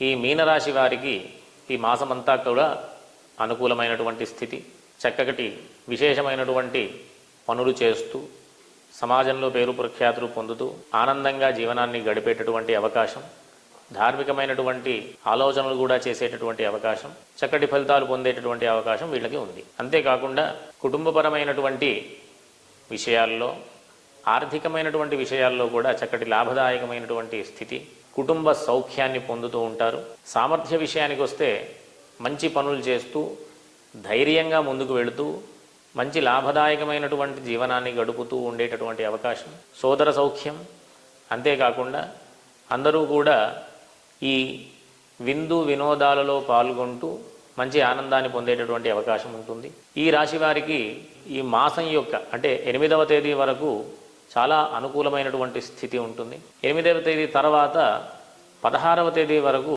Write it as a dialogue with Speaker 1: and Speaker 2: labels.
Speaker 1: ఈ మీనరాశి వారికి ఈ మాసమంతా కూడా అనుకూలమైనటువంటి స్థితి చక్కటి విశేషమైనటువంటి పనులు చేస్తూ సమాజంలో పేరు ప్రఖ్యాతులు పొందుతూ ఆనందంగా జీవనాన్ని గడిపేటటువంటి అవకాశం ధార్మికమైనటువంటి ఆలోచనలు కూడా చేసేటటువంటి అవకాశం చక్కటి ఫలితాలు పొందేటటువంటి అవకాశం వీళ్ళకి ఉంది. అంతేకాకుండా కుటుంబపరమైనటువంటి విషయాల్లో ఆర్థికమైనటువంటి విషయాల్లో కూడా చక్కటి లాభదాయకమైనటువంటి స్థితి కుటుంబ సౌఖ్యాన్ని పొందుతూ ఉంటారు. సామర్థ్య విషయానికి వస్తే మంచి పనులు చేస్తూ ధైర్యంగా ముందుకు వెళుతూ మంచి లాభదాయకమైనటువంటి జీవనాన్ని గడుపుతూ ఉండేటటువంటి అవకాశం సోదర సౌఖ్యం. అంతేకాకుండా అందరూ కూడా ఈ విందు వినోదాలలో పాల్గొంటూ మంచి ఆనందాన్ని పొందేటటువంటి అవకాశం ఉంటుంది. ఈ రాశి వారికి ఈ మాసం యొక్క అంటే ఎనిమిదవ తేదీ వరకు చాలా అనుకూలమైనటువంటి స్థితి ఉంటుంది. ఎనిమిదవ తేదీ తర్వాత పదహారవ తేదీ వరకు